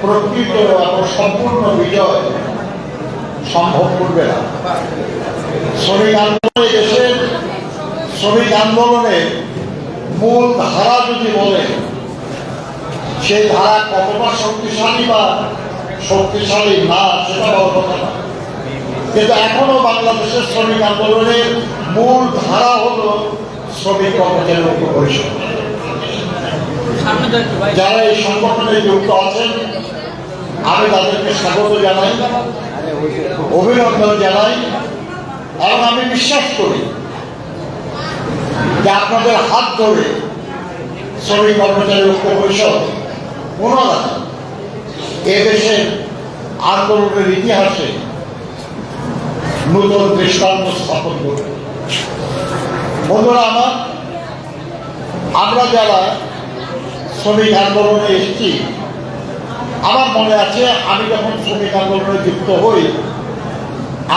প্রকৃত এবং সম্পূর্ণ বিজয় সম্ভব করবে না। শ্রমিক আন্দোলনে দেশের শ্রমিক আন্দোলনে মূল ধারা যদি বলেন, সেই ধারা কতটা শক্তিশালী বা শক্তিশালী না, সেটা বড় কথা না। কিন্তু এখনও বাংলাদেশের শ্রমিক আন্দোলনের মূল ধারা হলো শ্রমিক কর্মচারী ঐক্য পরিষদ। যারা এই সংগঠনে যুক্ত আছেন, আমি তাদেরকে স্বাগত জানাই, অভিনন্দন জানাই, এবং আমি বিশ্বাস করি যে আপনাদের হাত ধরে শ্রমিক কর্মচারী ঐক্য পরিষদ পুনরায় এদেশের আন্দোলনের ইতিহাসে নতুন দৃষ্টান্ত স্থাপন করবে। বন্ধুরা আমার, আমরা যারা শ্রমিক আন্দোলনে এসেছি। আমার মনে আছে, আমি যখন শ্রমিক আন্দোলনে যুক্ত হই,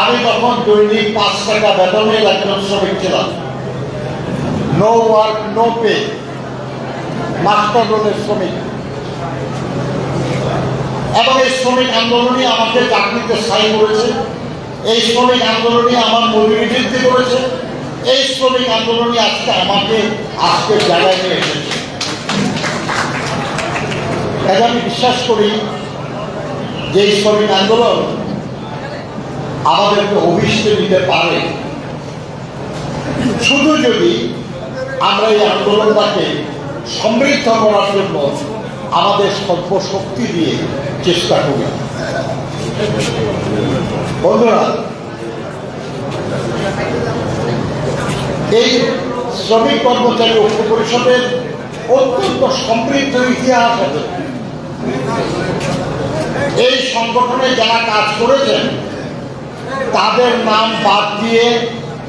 আমি তখন দৈনিক পাঁচ টাকা বেতনের একজন শ্রমিক ছিলাম। No work, no pay. Master রোলের শ্রমিক। এবং এই শ্রমিক আন্দোলনই আমাকে চাকরিতে স্থায়ী করেছে। এই শ্রমিক আন্দোলনই আমার মজুরি বৃদ্ধি করেছে। এই শ্রমিক আন্দোলনই আজকে আমাকে, আজকে জায়গায় নিয়ে এসেছে তাই আমি বিশ্বাস করি, যে শ্রমিক আন্দোলন আমাদেরকে অভিষ্ট দিতে পারে। শুধু যদি আমরা এই আন্দোলনটাকে সমৃদ্ধ করার জন্য আমাদের সর্বশক্তি দিয়ে চেষ্টা করি। বন্ধুরা, এই শ্রমিক কর্মচারী ঐক্য পরিষদের অত্যন্ত সমৃদ্ধ ইতিহাস আছে। এই সংগঠনে যারা কাজ করেছেন, তাদের নাম বাদ দিয়ে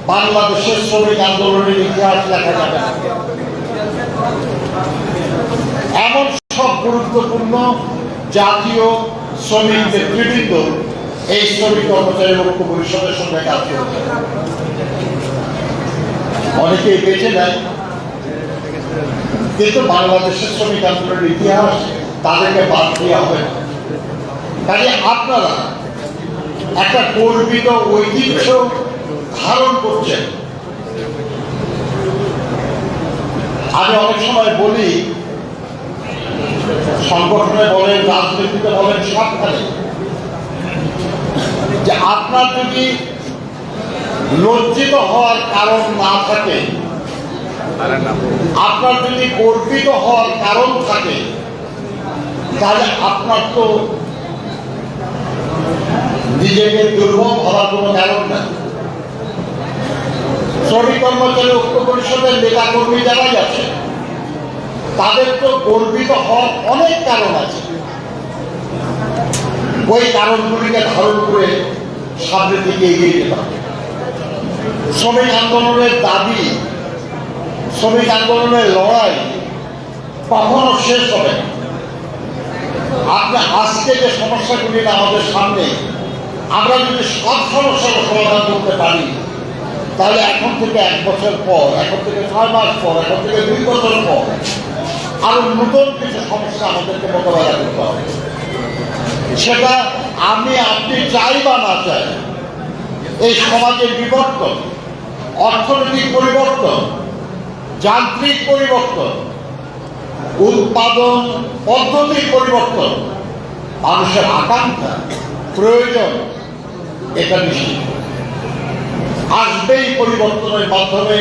বাংলাদেশের শ্রমিক আন্দোলনের ইতিহাস লেখা যাবে এমন সব গুরুত্বপূর্ণ জাতীয় শ্রমিক নেতৃবৃন্দ এই শ্রমিক কর্মচারী ঐক্য পরিষদের সঙ্গে কাজ করছে অনেকেই বেছে নেয় কিন্তু বাংলাদেশের শ্রমিক আন্দোলনের ইতিহাস তাদেরকে বাদ দেওয়া হবে। না কাজে আপনারা একটা গর্বিত ঐতিহ্য ধারণ করছেন। আমি অনেক সময় বলি, সংগঠনে বলেন, রাজনীতিতে বলেন, সবখানে, যে আপনার যদি লজ্জিত হওয়ার কারণ না থাকে, আপনার যদি গর্বিত হওয়ার কারণ থাকে তাহলে আপনার তো নিজেকে দুর্বল হওয়ার কোনো কারণ নাই শ্রমিক কর্মচারী ঐক্য পরিষদের নেতা কর্মী যারা আছে তাদের তো গর্বিত হওয়ার অনেক কারণ আছে। ওই কারণগুলিকে ধারণ করে সামনের দিকে এগিয়ে যেতে হবে। শ্রমিক আন্দোলনের দাবি, শ্রমিক আন্দোলনের লড়াই কখনো শেষ হবে না। আপনি আজকে যে সমস্যাগুলি আমাদের সামনে, আমরা যদি সব সমস্যার সমাধান করতে পারি, তাহলে এখন থেকে এক বছর পর, এখন থেকে ছয় মাস পর, এখন থেকে দুই বছর পর আরও নতুন কিছু সমস্যা আমাদেরকে মোকাবেলা করতে হবে। সেটা আমি, আপনি চাই বা না চাই, এই সমাজের বিবর্তন, অর্থনৈতিক পরিবর্তন, যান্ত্রিক পরিবর্তন উৎপাদন পদ্ধতির পরিবর্তন। মানুষের আকাঙ্ক্ষা, প্রয়োজন, এটা নিশ্চিত আসবেই পরিবর্তনের মাধ্যমে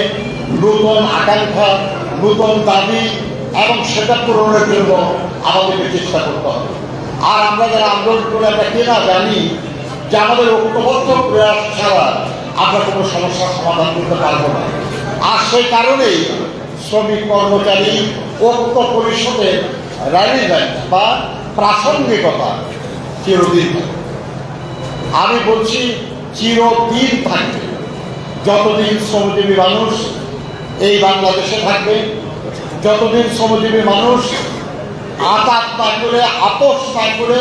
নতুন আকাঙ্ক্ষা, নতুন দাবি, এবং সেটা পূরণের জন্য আমাদেরকে চেষ্টা করতে হবে। আর আমরা যারা আন্দোলন করে, আমরা কেনা জানি যে আমাদের ঐক্যবদ্ধ প্রয়াস ছাড়া আমরা কোনো সমস্যার সমাধান করতে পারব না। আর সেই কারণেই শ্রমিক কর্মচারী ঐক্য পরিষদের র্যালিভেন্স বা প্রাসঙ্গিকতা চিরদিন আমি বলছি চিরদিন থাকবে। যতদিন শ্রমজীবী মানুষ এই বাংলাদেশে থাকবে, যতদিন শ্রমজীবী মানুষ আতাত না করে আপোষ না করে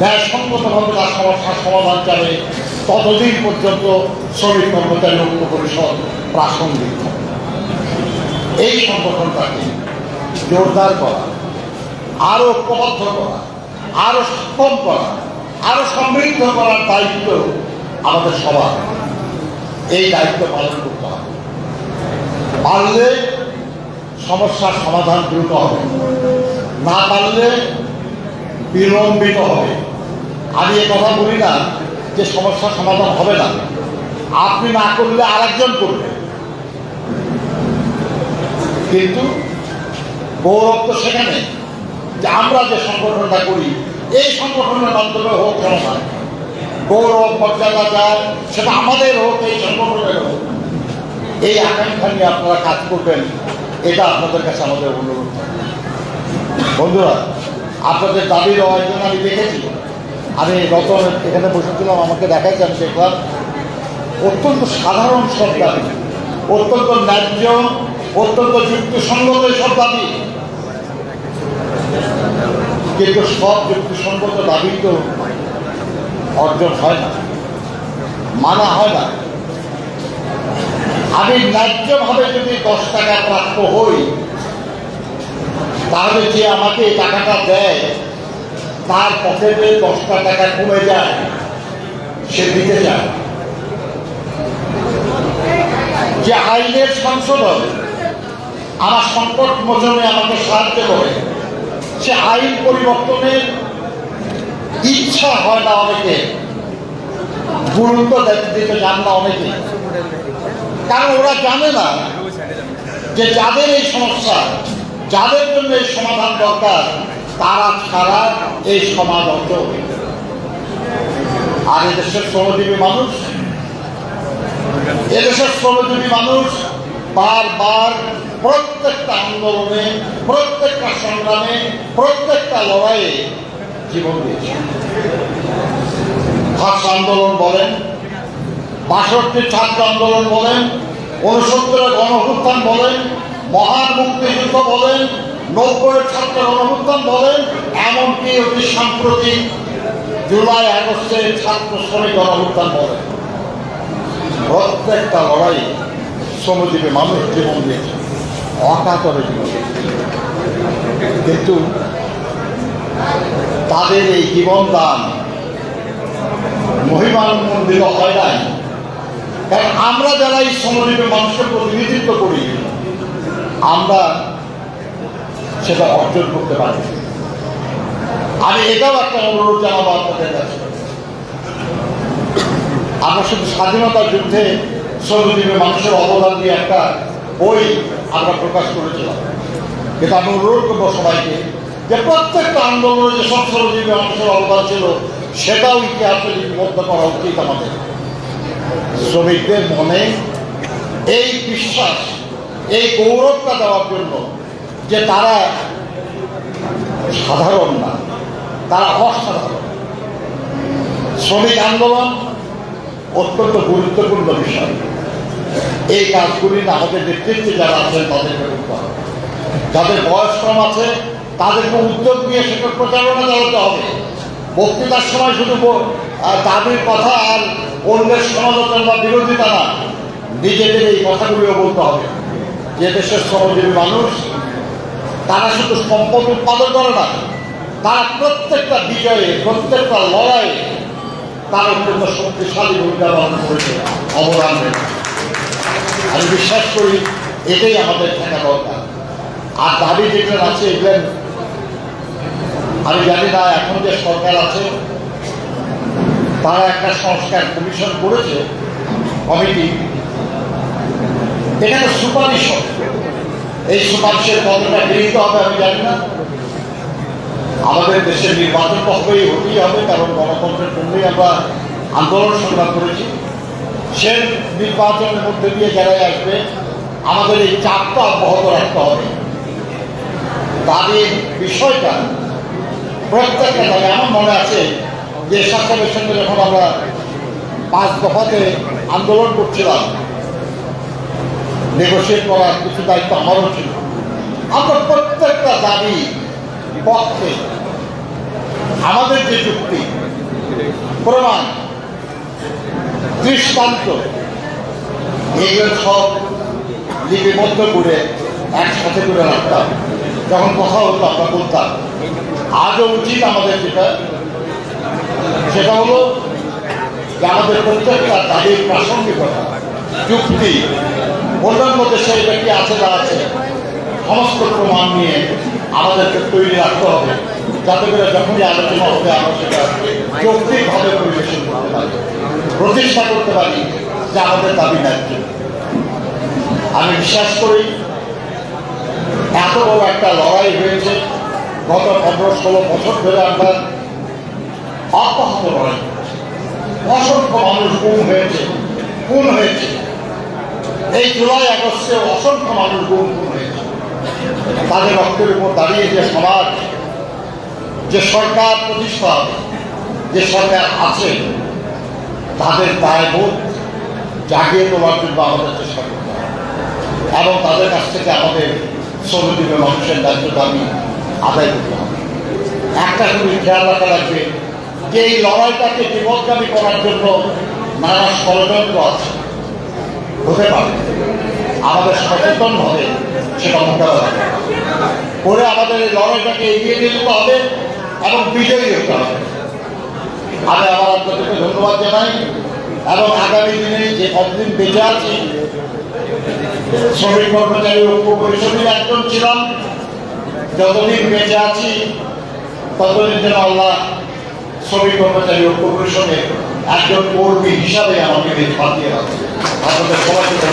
ন্যায়সঙ্গতভাবে তার সমস্যার সমাধান চাবে, ততদিন পর্যন্ত শ্রমিক কর্মচারী ঐক্য পরিষদ প্রাসঙ্গিক এই সংগঠনটাকে জোরদার করা, আরও ঐক্যবদ্ধ করা, আরও সক্ষম করা, আরও সমৃদ্ধ করার দায়িত্ব আমাদের সবার। এই দায়িত্ব পালন করতে হবে। পারলে সমস্যার সমাধান দ্রুত হবে। না পারলে বিলম্বিত হবে। আমি এ কথা বলি না যে সমস্যার সমাধান হবে না। আপনি না করলে আরেকজন করবে। কিন্তু গৌরব তো সেখানে। যে আমরা যে সংগঠনটা করি, এই সংগঠনের মাধ্যমে হোক সমাধান গৌরব, মর্যাদা যায় সেটা আমাদের হোক, এই সংগঠনের হোক, এই আকাঙ্ক্ষা নিয়ে আপনারা কাজ করবেন, এটা আপনাদের কাছে আমাদের অনুরোধ। বন্ধুরা, আপনাদের দাবি দেওয়ার জন্য আমি দেখেছি। আমি গত এখানে বসেছিলাম, আমাকে দেখাইছে, আমি অত্যন্ত সাধারণ সব দাবি, অত্যন্ত ন্যায্য অত্যন্ত যুক্তিসঙ্গত সব দাবি। কিন্তু সব যুক্তিসঙ্গত দাবি তো অর্জন হয় না, মানা হয় না। আমি ন্যায্যভাবে যদি দশ টাকা প্রাপ্ত হই, তাহলে যে আমাকে টাকাটা দেয়, তার পকেটে দশটা টাকা কমে যায়, সে দিতে চায় যে আইনের সংশোধন আমার সংকট মোচনে আমাকে সাহায্য করে। সে আইন পরিবর্তনের ইচ্ছা হয় না অনেকে। গুরুত্ব দিতে চান না অনেকে। কারণ ওরা জানে না যে যাদের এই সমস্যা, যাদের জন্য এই সমাধান দরকার, তারা ছাড়া এই সমাজ অচল আর এদেশের শ্রমজীবী মানুষ, এদেশের শ্রমজীবী মানুষ বারবার প্রত্যেকটা আন্দোলনে, প্রত্যেকটা সংগ্রামে, প্রত্যেকটা লড়াইয়ে জীবন দিয়েছে। ভাষা আন্দোলন বলেন, বাষট্টি ছাত্র আন্দোলন বলেন উনসত্তরের গণঅভ্যুত্থান বলেন, মহান মুক্তিযুদ্ধ বলেন, নব্বইয়ের ছাত্র গণঅভ্যুত্থান বলেন, এমনকি অতি সাম্প্রতিক জুলাই আগস্টের ছাত্র শ্রমিক গণঅভ্যুত্থান বলেন। প্রত্যেকটা লড়াই শ্রমজীবী মানুষ জীবন দিয়েছে অকাতরে জীবন। কিন্তু তাদের এই জীবন দান মহিমানন্দিত হয় নাই। কারণ আমরা যারা এই শ্রমজীবী মানুষের প্রতিনিধিত্ব করি, আমরা সেটা অর্জন করতে পারি। আমি এটাও একটা অনুরোধ জানাব আপনাদের কাছে। আমরা শুধু স্বাধীনতা যুদ্ধে শ্রমজীবী মানুষের অবদান দিয়ে একটা বই আমরা প্রকাশ করেছিলাম। কিন্তু আমি অনুরোধ করব সবাইকে যে প্রত্যেকটা আন্দোলনে যে সব শ্রমজীবী মানুষের অবদান ছিল, সেটাও ইতিহাসে লিপিবদ্ধ করা উচিত আমাদের। শ্রমিকদের মনে এই বিশ্বাস, এই গৌরবটা দেওয়ার জন্য যে তারা সাধারণ না, তারা অসাধারণ। শ্রমিক আন্দোলন অত্যন্ত গুরুত্বপূর্ণ বিষয়। এই কাজগুলি আমাদের নেতৃত্বে যারা আছেন তাদেরকে করতে হবে যাদের বয়স কম আছে তাদেরকে উদ্যোগ নিয়ে সেটা প্রচারণা চালাতে হবে। বক্তৃতার সময় শুধু দাবির কথা আর অন্যের সমালোচনা বা বিরোধিতা না, নিজেদের এই কথাগুলিও বলতে হবে। যে দেশের শ্রমজীবী মানুষ, তারা শুধু সম্পদ উৎপাদন করে না, তারা প্রত্যেকটা বিজয়ে, প্রত্যেকটা লড়াইয়ে তার অত্যন্ত শক্তিশালী ভূমিকা পালন করেছে, অবদান। আমি বিশ্বাস করি, এটাই আমাদের থাকা দরকার। আর দাবি যেগুলো আছে, এগুলো আমি জানি না এখন যে সরকার আছে, তারা একটা সংস্কার কমিশন করেছে, কমিটি। এখানে সুপারিশ এই সুপারিশের কতটা গৃহীত হবে আমি জানি না। আমাদের দেশের নির্বাচন তো হতেই হবে, কারণ গণতন্ত্রের জন্যই আমরা আন্দোলন সংগ্রাম করেছি। সে নির্বাচনের মধ্যে দিয়ে যারাই আসবে, আমাদের এই চাপটা অব্যাহত রাখতে হবে। দাবির বিষয়টা প্রত্যেকটা দাবি, আমার মনে আছে যে সরকারের সঙ্গে যখন আমরা পাঁচ দফাতে আন্দোলন করছিলাম নেগোসিয়েট করার কিছু দায়িত্ব আমারও ছিল। আমরা প্রত্যেকটা দাবি পক্ষে আমাদের যে যুক্তি প্রমাণ, দৃষ্টান্ত, এগুলো সব লিপিবদ্ধ করে একসাথে করে রাখতাম। যখন কথা হতো আমরা বলতাম, আজও উচিত আমাদের যেটা, সেটা হলো যে আমাদের প্রত্যেকটা দাবির প্রাসঙ্গিকতা যুক্তি অন্যান্য দেশে এটা কি আছে না আছে সমস্ত প্রমাণ নিয়ে আমাদেরকে তৈরি রাখতে হবে। যাতে করে যখনই আলোচনা হবে, আমরা সেটা যৌক্তিকভাবে পরিবেশন করতে পারি, প্রতিষ্ঠা করতে পারি, যে আমাদের দাবি ন্যায্য আমি বিশ্বাস করি, এত বড় একটা লড়াই হয়েছে। গত পনেরো, ষোলো বছর ধরে আমরা অব্যাহত লড়াই অসংখ্য মানুষ গুম হয়েছে, খুন হয়েছে। এই জুলাই আগস্টে অসংখ্য মানুষ গুম তাদের রক্তের উপর দাঁড়িয়ে যে সমাজ, যে সরকার প্রতিষ্ঠা হবে যে সরকার আছে, তাদের দায়বোধ জাগিয়ে তোলার জন্য আমাদের চেষ্টা করতে হবে। এবং তাদের কাছ থেকে আমাদের শ্রমজীবী মানুষের দায়িত্ব দাবি আদায় করতে হবে। একটা খুবই খেয়াল রাখা লাগবে, যে এই লড়াইটাকে বিপদগামী করার জন্য নানা ষড়যন্ত্র আছে। হতে পারে। আমাদের সচেতনভাবে সেটা মোকাবেলা হবে। করে আমাদের এই লড়াইটাকে এগিয়ে নিয়ে যেতে হবে এবং বিজয়ী হতে হবে। আমি আমার আপনাদেরকে ধন্যবাদ জানাই এবং আগামী দিনে যে কতদিন বেঁচে আছি শ্রমিক কর্মচারী ঐক্য পরিষদের একজন ছিলাম। যতদিন বেঁচে আছি, ততদিন যেন আল্লাহ শ্রমিক কর্মচারী ঐক্য পরিষদের একজন কর্মী হিসাবে আমাকে বাঁচিয়ে রাখছে আপনাদের সবাইকে।